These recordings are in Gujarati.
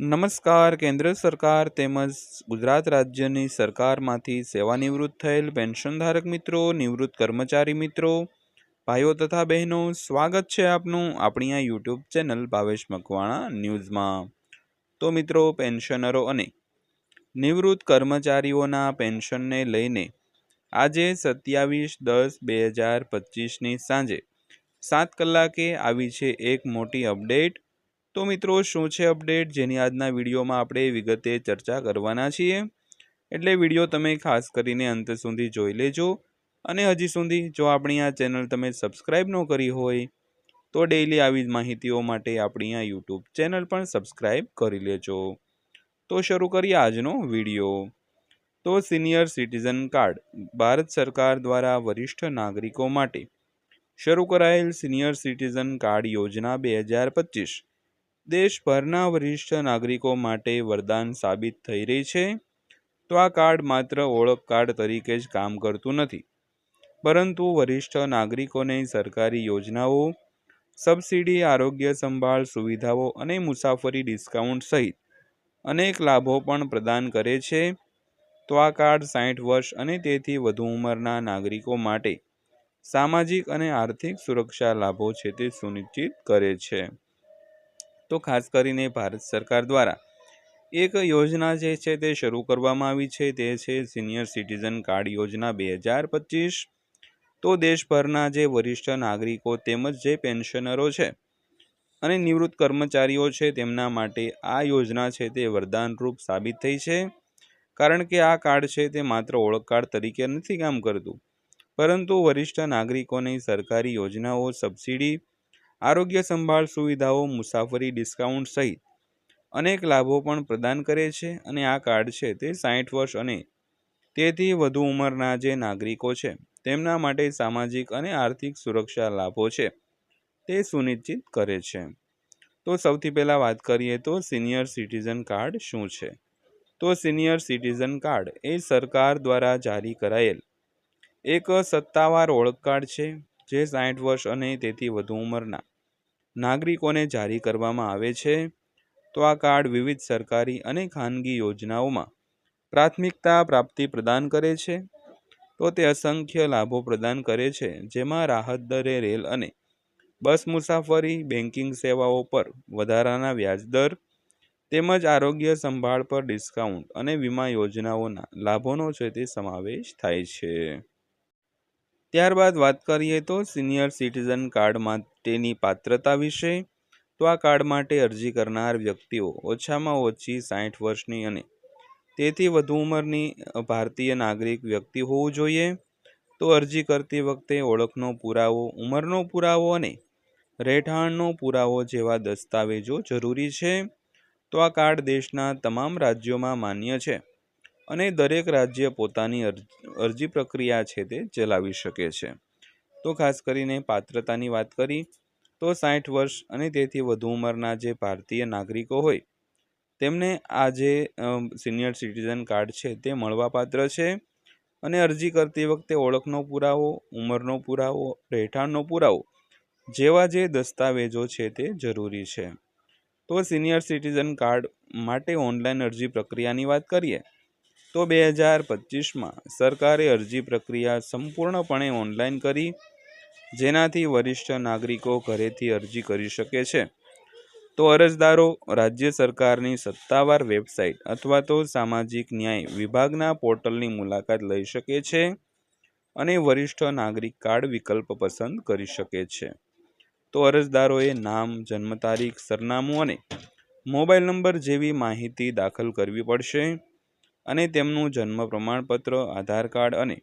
નમસ્કાર, કેન્દ્ર સરકાર તેમજ ગુજરાત રાજ્યની સરકારમાંથી સેવાનિવૃત્ત થયેલ પેન્શનધારક મિત્રો, નિવૃત્ત કર્મચારી મિત્રો, ભાઈઓ તથા બહેનો, સ્વાગત છે આપનું આપણી આ યુટ્યુબ ચેનલ ભાવેશ મકવાણા ન્યૂઝમાં. તો મિત્રો, પેન્શનરો અને નિવૃત્ત કર્મચારીઓના પેન્શનને લઈને આજે સત્યાવીસ દસ બે હજાર પચીસની સાંજે સાત કલાકે આવી છે એક મોટી અપડેટ. તો મિત્રો, શું છે અપડેટ જેની આજના વિડીયોમાં આપણે વિગતે ચર્ચા કરવાના છીએ. એટલે વીડિયો તમે ખાસ કરીને અંત સુધી જોઈ લેજો. અને હજી સુધી જો આપણી આ ચેનલ તમે સબસ્ક્રાઈબ ન કરી હોય, તો ડેઈલી આવી માહિતીઓ માટે આપણી આ યુટ્યુબ ચેનલ પણ સબસ્ક્રાઈબ કરી લેજો. તો શરૂ કરીએ આજનો વીડિયો. તો સિનિયર સિટીઝન કાર્ડ ભારત સરકાર દ્વારા વરિષ્ઠ નાગરિકો માટે શરૂ કરાયેલ સિનિયર સિટીઝન કાર્ડ યોજના બે હજાર પચીસ. દેશભરના વરિષ્ઠ નાગરિકો માટે વરદાન સાબિત થઈ રહી છે. તો આ કાર્ડ માત્ર ઓળખ કાર્ડ તરીકે જ કામ કરતું નથી. પરંતુ વરિષ્ઠ નાગરિકોને સરકારી યોજનાઓ, સબસિડી, આરોગ્ય સંભાળ સુવિધાઓ અને મુસાફરી ડિસ્કાઉન્ટ સહિત અનેક લાભો પણ પ્રદાન કરે છે. તો આ કાર્ડ સાઠ વર્ષ અને તેથી વધુ ઉંમરના નાગરિકો માટે સામાજિક અને આર્થિક સુરક્ષા લાભો છે તે સુનિશ્ચિત કરે છે. તો ખાસ કરીને ભારત સરકાર દ્વારા એક યોજના જે છે તે શરૂ કરવામાં આવી છે તે છે સિનિયર સિટીઝન કાર્ડ યોજના બે હજાર પચીસ. તો દેશભરના જે વરિષ્ઠ નાગરિકો તેમજ જે પેન્શનરો છે અને નિવૃત્ત કર્મચારીઓ છે તેમના માટે આ યોજના છે તે વરદાનરૂપ સાબિત થઈ છે. કારણ કે આ કાર્ડ છે તે માત્ર ઓળખ કાર્ડ તરીકે નથી કામ કરતું. પરંતુ વરિષ્ઠ નાગરિકોની સરકારી યોજનાઓ, સબસિડી આરોગ્ય સંભાળ સુવિધાઓ, મુસાફરી ડિસ્કાઉન્ટ સહિત અનેક લાભો પણ પ્રદાન કરે છે અને આ કાર્ડ છે તે સાઠ વર્ષ અને તેથી વધુ ઉંમરના જે નાગરિકો છે, તેમના માટે સામાજિક અને આર્થિક સુરક્ષા લાભો છે તે સુનિશ્ચિત કરે છે. તો સૌથી પહેલાં વાત કરીએ તો સિનિયર સિટીઝન કાર્ડ શું છે? તો સિનિયર સિટીઝન કાર્ડ એ સરકાર દ્વારા જારી કરાયેલ એક સત્તાવાર ઓળખ કાર્ડ છે જે સાઠ વર્ષ અને તેથી વધુ ઉંમરના નાગરિકોને જારી કરવામાં આવે છે, તો આ કાર્ડ વિવિધ સરકારી અને ખાનગી યોજનાઓમાં પ્રાથમિકતા પ્રાપ્તિ પ્રદાન કરે છે. તો તે અસંખ્ય લાભો પ્રદાન કરે છે, જેમાં રાહત દરે રેલ અને બસ મુસાફરી બેન્કિંગ સેવાઓ પર વધારાના વ્યાજદર તેમજ આરોગ્ય સંભાળ પર ડિસ્કાઉન્ટ અને વીમા યોજનાઓના લાભોનો છે તે સમાવેશ થાય છે. ત્યારબાદ વાત કરીએ તો સિનિયર સિટીઝન કાર્ડ માટેની પાત્રતા વિશે. તો આ કાર્ડ માટે અરજી કરનાર વ્યક્તિઓ ઓછામાં ઓછી સાઠ વર્ષની અને તેથી વધુ ઉંમરની ભારતીય નાગરિક વ્યક્તિ હોવું જોઈએ. તો અરજી કરતી વખતે ઓળખનો પુરાવો, ઉંમરનો પુરાવો અને રહેઠાણનો પુરાવો જેવા દસ્તાવેજો જરૂરી છે. તો આ કાર્ડ દેશના તમામ રાજ્યોમાં માન્ય છે. અને દરેક રાજ્ય પોતાની અરજી પ્રક્રિયા છે તે ચલાવી શકે છે. તો ખાસ કરીને પાત્રતાની વાત કરી, તો સાઠ વર્ષ અને તેથી વધુ ઉંમરના જે ભારતીય નાગરિકો હોય, તેમને આ જે સિનિયર સિટીઝન કાર્ડ છે તે મળવાપાત્ર છે અને અરજી કરતી વખતે ઓળખનો પુરાવો, ઉંમરનો પુરાવો, રહેઠાણનો પુરાવો જેવા જે દસ્તાવેજો છે તે જરૂરી છે. તો સિનિયર સિટીઝન કાર્ડ માટે ઓનલાઈન અરજી પ્રક્રિયાની વાત કરીએ તો બે હજાર પચીસમાં સરકારે અરજી પ્રક્રિયા સંપૂર્ણપણે ઓનલાઈન કરી, જેનાથી વરિષ્ઠ નાગરિકો ઘરેથી અરજી કરી શકે છે. તો અરજદારો રાજ્ય સરકારની સત્તાવાર વેબસાઇટ અથવા તો સામાજિક ન્યાય વિભાગના પોર્ટલની મુલાકાત લઈ શકે છે અને વરિષ્ઠ નાગરિક કાર્ડ વિકલ્પ પસંદ કરી શકે છે. તો અરજદારોએ નામ, જન્મ તારીખ, સરનામું અને મોબાઈલ નંબર જેવી માહિતી દાખલ કરવી પડશે. અને તેમનું જન્મ પ્રમાણપત્ર, આધાર કાર્ડ અને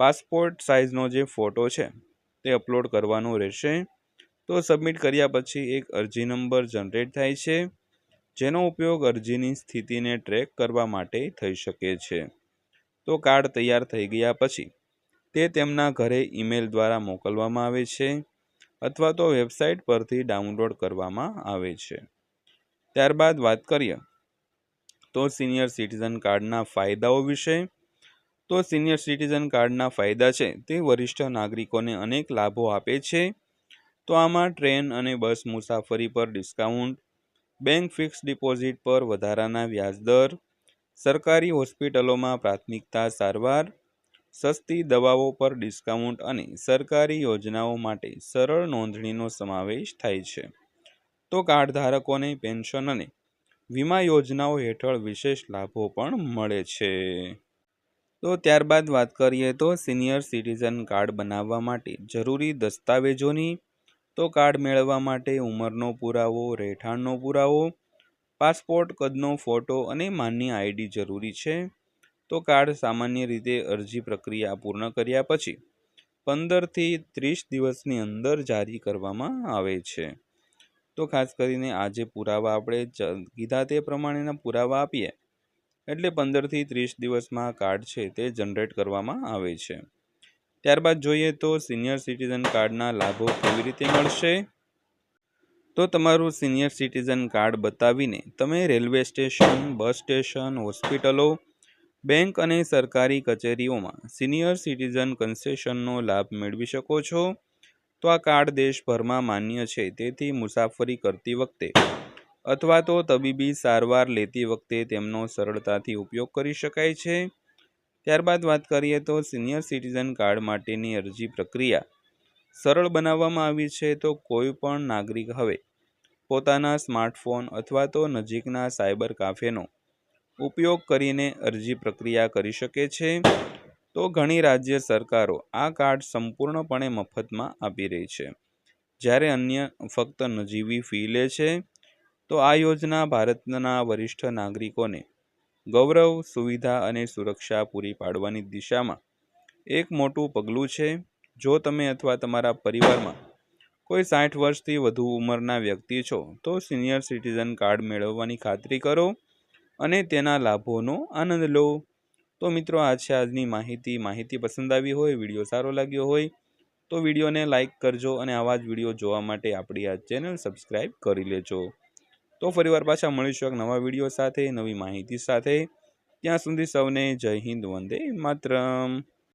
પાસપોર્ટ સાઇઝનો જે ફોટો છે તે અપલોડ કરવાનો રહેશે. તો સબમિટ કર્યા પછી એક અરજી નંબર જનરેટ થાય છે, જેનો ઉપયોગ અરજીની સ્થિતિને ટ્રેક કરવા માટે થઈ શકે છે. તો કાર્ડ તૈયાર થઈ ગયા પછી તે તેમના ઘરે ઈમેલ દ્વારા મોકલવામાં આવે છે અથવા તો વેબસાઇટ પરથી ડાઉનલોડ કરવામાં આવે છે. ત્યારબાદ વાત કરીએ તો સિનિયર સિટીઝન કાર્ડના ફાયદાઓ વિશે. તો સિનિયર સિટીઝન કાર્ડના ફાયદા છે, તે વરિષ્ઠ નાગરિકોને અનેક લાભો આપે છે. તો આમાં ટ્રેન અને બસ મુસાફરી પર ડિસ્કાઉન્ટ, બેંક ફિક્સ ડિપોઝિટ પર વધારાના વ્યાજદર સરકારી હોસ્પિટલોમાં પ્રાથમિકતા સારવાર, સસ્તી દવાઓ પર ડિસ્કાઉન્ટ અને સરકારી યોજનાઓ માટે સરળ નોંધણીનો સમાવેશ થાય છે. તો કાર્ડ ધારકોને પેન્શન અને વીમા યોજનાઓ હેઠળ વિશેષ લાભો પણ મળે છે. તો ત્યારબાદ વાત કરીએ તો સિનિયર સિટીઝન કાર્ડ બનાવવા માટે જરૂરી દસ્તાવેજોની. તો કાર્ડ મેળવવા માટે ઉંમરનો પુરાવો, રહેઠાણનો પુરાવો, પાસપોર્ટ, કદનો ફોટો અને માન્ય આઈડી જરૂરી છે. તો કાર્ડ સામાન્ય રીતે અરજી પ્રક્રિયા પૂર્ણ કર્યા પછી પંદરથી ત્રીસ દિવસની અંદર જારી કરવામાં આવે છે. તો ખાસ કરીને આજે પુરાવા આપણે કીધા તે પ્રમાણેના પુરાવા આપીએ. એટલે પંદરથી ત્રીસ દિવસમાં કાર્ડ છે તે જનરેટ કરવામાં આવે છે. ત્યારબાદ જોઈએ તો સિનિયર સિટીઝન કાર્ડના લાભો કેવી રીતે મળશે? તો તમારું સિનિયર સિટીઝન કાર્ડ બતાવીને તમે રેલવે સ્ટેશન, બસ સ્ટેશન, હોસ્પિટલો, બેંક અને સરકારી કચેરીઓમાં સિનિયર સિટીઝન કન્સેશનનો લાભ મેળવી શકો છો. તો આ કાર્ડ દેશભરમાં માન્ય છે, તેથી મુસાફરી કરતી વખતે અથવા તો તબીબી સારવાર લેતી વખતે તેમનો સરળતાથી ઉપયોગ કરી શકાય છે. ત્યારબાદ વાત કરીએ તો સિનિયર સિટીઝન કાર્ડ માટેની અરજી પ્રક્રિયા સરળ બનાવવામાં આવી છે, તો કોઈ પણ નાગરિક હવે પોતાના સ્માર્ટફોન અથવા તો નજીકના સાયબર કાફેનો ઉપયોગ કરીને અરજી પ્રક્રિયા કરી શકે છે. તો ઘણી રાજ્ય સરકારો આ કાર્ડ સંપૂર્ણપણે મફતમાં આપી રહી છે. જ્યારે અન્ય ફક્ત નજીવી ફી લે છે, તો આ યોજના ભારતના વરિષ્ઠ નાગરિકોને ગૌરવ, સુવિધા અને સુરક્ષા પૂરી પાડવાની દિશામાં એક મોટું પગલું છે. જો તમે અથવા તમારા પરિવારમાં કોઈ સાઠ વર્ષથી વધુ ઉંમરના વ્યક્તિ છો, તો સિનિયર સિટીઝન કાર્ડ મેળવવાની ખાતરી કરો અને તેના લાભોનો આનંદ લો. તો મિત્રો, આ છે આજની માહિતી. માહિતી પસંદ આવી હોય, વીડિયો સારો લાગ્યો હોય, તો વિડીયોને લાઇક કરજો અને આવા જ વીડિયો જોવા માટે આપણી આ ચેનલ સબસ્ક્રાઈબ કરી લેજો. તો ફરીવાર પાછા મળીશું એક નવા વીડિયો સાથે, નવી માહિતી સાથે. ત્યાં સુધી સૌને જય હિન્દ, વંદે માતરમ.